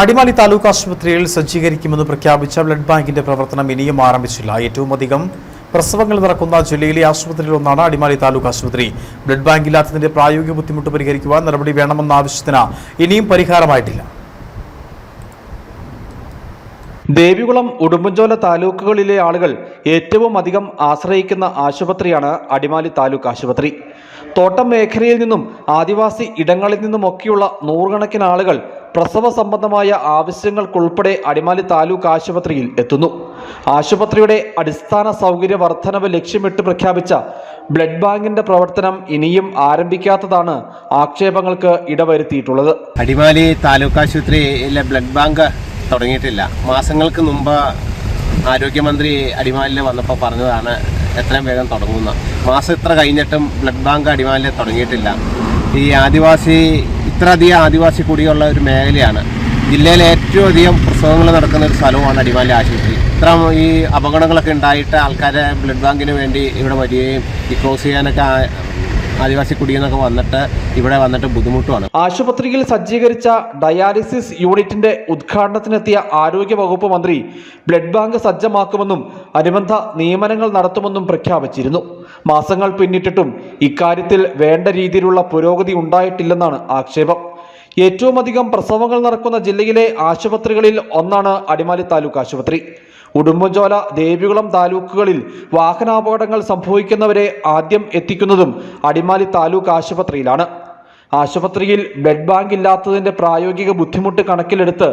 അടിമാലി താലൂക്ക് ആശുപത്രിയിൽ സജ്ജീകരിക്കുമെന്ന് പ്രഖ്യാപിച്ച ബ്ലഡ് ബാങ്കിന്റെ പ്രവർത്തനം ഇനിയും ആരംഭിച്ചില്ല. ഏറ്റവും അധികം പ്രസവങ്ങൾ നടക്കുന്ന ജില്ലയിലെ ആശുപത്രിയിലൊന്നാണ് അടിമാലി താലൂക്ക് ആശുപത്രി. ബ്ലഡ് ബാങ്ക് ഇല്ലാത്തതിന്റെ പ്രായോഗിക ബുദ്ധിമുട്ട് പരിഹരിക്കുവാൻ നടപടി വേണമെന്ന ആവശ്യത്തിന് ഇനിയും പരിഹാരമായിട്ടില്ല. ദേവികുളം ഉടുമ്പൻചോല താലൂക്കുകളിലെ ആളുകൾ ഏറ്റവും അധികം ആശ്രയിക്കുന്ന ആശുപത്രിയാണ് അടിമാലി താലൂക്ക് ആശുപത്രി. തോട്ടം മേഖലയിൽ നിന്നും ആദിവാസി ഇടങ്ങളിൽ നിന്നുമൊക്കെയുള്ള നൂറുകണക്കിന് ആളുകൾ പ്രസവ സംബന്ധമായ ആവശ്യങ്ങൾക്കുൾപ്പെടെ അടിമാലി താലൂക്ക് ആശുപത്രിയിൽ എത്തുന്നു. ആശുപത്രിയുടെ അടിസ്ഥാന സൗകര്യ വർധനവ് ലക്ഷ്യമിട്ട് പ്രഖ്യാപിച്ച ബ്ലഡ് ബാങ്കിന്റെ പ്രവർത്തനം ഇനിയും ആരംഭിക്കാത്തതാണ് ആക്ഷേപങ്ങൾക്ക് ഇടവരുത്തിയിട്ടുള്ളത്. അടിമാലി താലൂക്ക് ആശുപത്രിയിലെ ബ്ലഡ് ബാങ്ക് തുടങ്ങിയിട്ടില്ല. മാസങ്ങൾക്ക് മുമ്പ് ആരോഗ്യമന്ത്രി അടിമാലിൽ വന്നപ്പോൾ പറഞ്ഞതാണ് എത്രയും വേഗം തുടങ്ങുന്ന മാസം ഇത്ര കഴിഞ്ഞിട്ടും ബ്ലഡ് ബാങ്ക് അടിമാലിൽ തുടങ്ങിയിട്ടില്ല. ഈ ആദിവാസി ഇത്രയധികം ആദിവാസി കുടിയുള്ള ഒരു മേഖലയാണ്. ജില്ലയിലെ ഏറ്റവും അധികം പ്രസവങ്ങൾ നടക്കുന്ന ഒരു സ്ഥലമാണ് അടിമാലി ആശുപത്രി. ഇത്ര ഈ അപകടങ്ങളൊക്കെ ഉണ്ടായിട്ട് ആൾക്കാരെ ബ്ലഡ് ബാങ്കിന് വേണ്ടി ഇവിടെ വരികയും ഈ ക്ലോസ് ചെയ്യാനൊക്കെ ആദിവാസി കുടിയെന്നൊക്കെ വന്നിട്ട് ഇവിടെ വന്നിട്ട് ബുദ്ധിമുട്ടുമാണ് ആശുപത്രിയിൽ സജ്ജീകരിച്ച ഡയാലിസിസ് യൂണിറ്റിന്റെ ഉദ്ഘാടനത്തിനെത്തിയ ആരോഗ്യ വകുപ്പ് മന്ത്രി ബ്ലഡ് ബാങ്ക് സജ്ജമാക്കുമെന്നും അനുബന്ധ നിയമനങ്ങൾ നടത്തുമെന്നും പ്രഖ്യാപിച്ചിരുന്നു. മാസങ്ങൾ പിന്നിട്ടിട്ടും ഇക്കാര്യത്തിൽ വേണ്ട രീതിയിലുള്ള പുരോഗതി ഉണ്ടായിട്ടില്ലെന്നാണ് ആക്ഷേപം. ഏറ്റവും അധികം പ്രസവങ്ങൾ നടക്കുന്ന ജില്ലയിലെ ആശുപത്രികളിൽ ഒന്നാണ് അടിമാലി താലൂക്ക് ആശുപത്രി. ഉടുമ്പൻചോല ദേവികുളം താലൂക്കുകളിൽ വാഹനാപകടങ്ങൾ സംഭവിക്കുന്നവരെ ആദ്യം എത്തിക്കുന്നതും അടിമാലി താലൂക്ക് ആശുപത്രിയിലാണ്. ആശുപത്രിയിൽ ബ്ലഡ് ബാങ്ക് ഇല്ലാത്തതിന്റെ പ്രായോഗിക ബുദ്ധിമുട്ട് കണക്കിലെടുത്ത്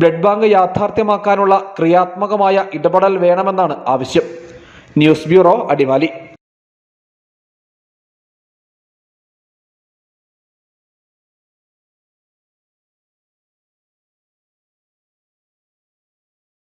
ബ്ലഡ് ബാങ്ക് യാഥാർത്ഥ്യമാക്കാനുള്ള ക്രിയാത്മകമായ ഇടപെടൽ വേണമെന്നാണ് ആവശ്യം. News bureau Adimali.